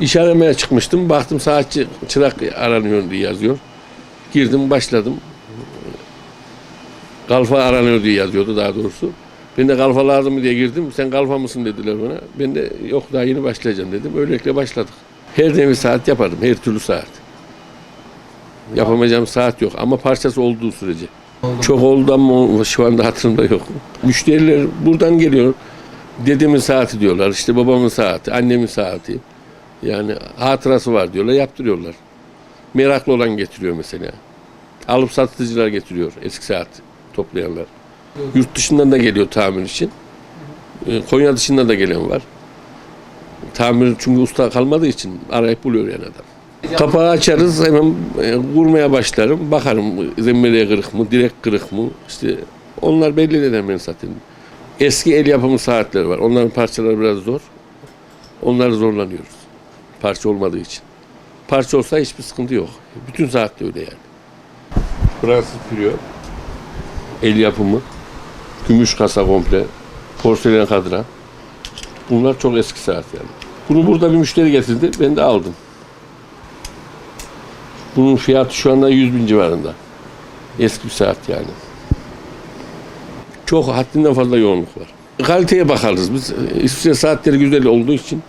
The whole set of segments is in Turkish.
İş aramaya çıkmıştım. Baktım saatçi çırak aranıyor diye yazıyor. Girdim başladım. Kalfa aranıyor diye yazıyordu daha doğrusu. Ben de kalfa lazım mı diye girdim. Sen kalfa mısın dediler bana. Ben de yok daha yeni başlayacağım dedim. Öylelikle başladık. Her nevi saat yaparım. Her türlü saat. Yapamayacağım saat yok ama parçası olduğu sürece. Çok oldu ama şu anda hatırımda yok. Müşteriler buradan geliyor. Dedemin saati diyorlar. işte babamın saati, annemin saati. Yani hatırası var diyorlar. Yaptırıyorlar. Meraklı olan getiriyor mesela. Alıp satıcılar getiriyor eski saat toplayanlar. Yurt dışından da geliyor tamir için. Ee, Konya dışından da gelen var. Tamir çünkü usta kalmadığı için arayıp buluyor yani adam. Kapağı açarız hemen e, vurmaya başlarım. Bakarım zemmeliye kırık mı, direk kırık mı. İşte onlar belli eder ben zaten. Eski el yapımı saatler var. Onların parçaları biraz zor. Onları zorlanıyoruz. Parça olmadığı için. Parça olsa hiçbir sıkıntı yok. Bütün saatte öyle yani. Fransız pürüyor. El yapımı. Gümüş kasa komple. Porselen kadran. Bunlar çok eski saat yani. Bunu burada bir müşteri getirdi. Ben de aldım. Bunun fiyatı şu anda 100 bin civarında. Eski bir saat yani. Çok haddinden fazla yoğunluk var. Kaliteye bakarız biz. İsviçre saatleri güzel olduğu için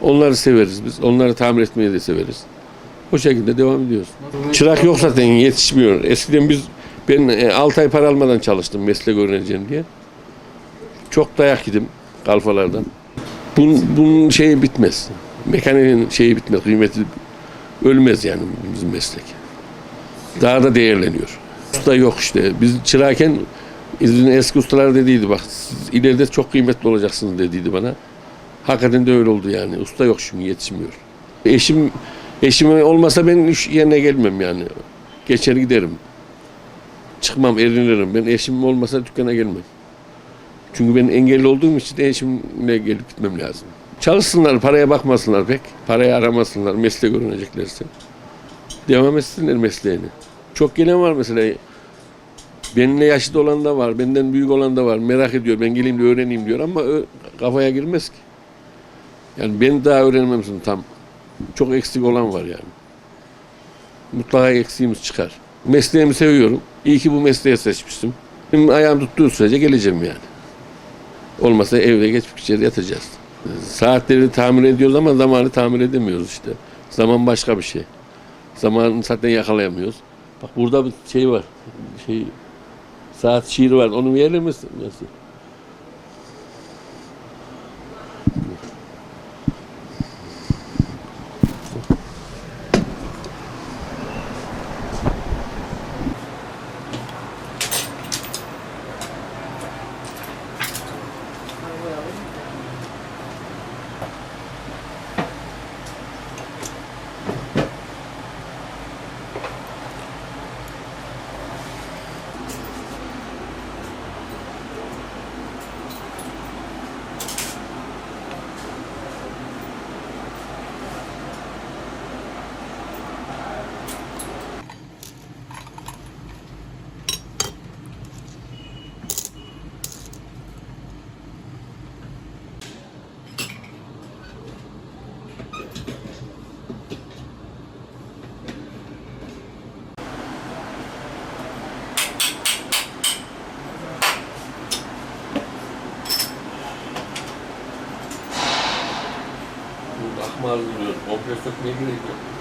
onları severiz biz. Onları tamir etmeyi de severiz. O şekilde devam ediyoruz. Çırak yok zaten yetişmiyor. Eskiden biz ben 6 ay para almadan çalıştım meslek öğreneceğim diye. Çok dayak yedim kalfalardan. Bunun, bunun şeyi bitmez. Mekaniğin şeyi bitmez. Kıymeti ölmez yani bizim meslek. Daha da değerleniyor. Usta yok işte. Biz İzmir'in eski ustalar dediydi bak siz ileride çok kıymetli olacaksınız dediydi bana. Hakikaten de öyle oldu yani. Usta yok çünkü yetişmiyor. Eşim eşim olmasa ben iş yerine gelmem yani. Geçer giderim. Çıkmam, erinirim. Ben eşim olmasa dükkana gelmem. Çünkü ben engelli olduğum için eşimle gelip gitmem lazım. Çalışsınlar, paraya bakmasınlar pek. Parayı aramasınlar, meslek öğreneceklerse. Devam etsinler mesleğini. Çok gelen var mesela. Benimle yaşlı olan da var, benden büyük olan da var. Merak ediyor, ben geleyim de öğreneyim diyor ama kafaya girmez ki. Yani ben daha öğrenememişim tam. Çok eksik olan var yani. Mutlaka eksiğimiz çıkar. Mesleğimi seviyorum. İyi ki bu mesleği seçmiştim. Benim ayağım tuttuğu sürece geleceğim yani. Olmasa evde geçmiş yerde yatacağız. Saatleri tamir ediyoruz ama zamanı tamir edemiyoruz işte. Zaman başka bir şey. Zamanı zaten yakalayamıyoruz. Bak burada bir şey var. Şey saat şiiri var. Onu verir misin? Nasıl? Bu Akma alınıyor. Komple sökmeye gerek yok.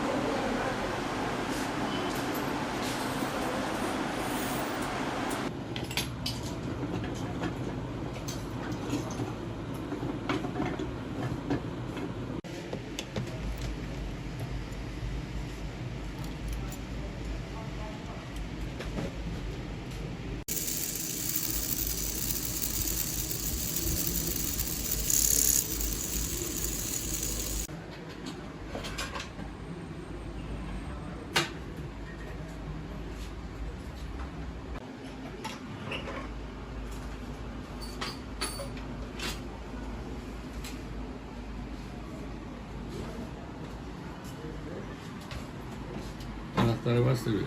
Galiba seviyor.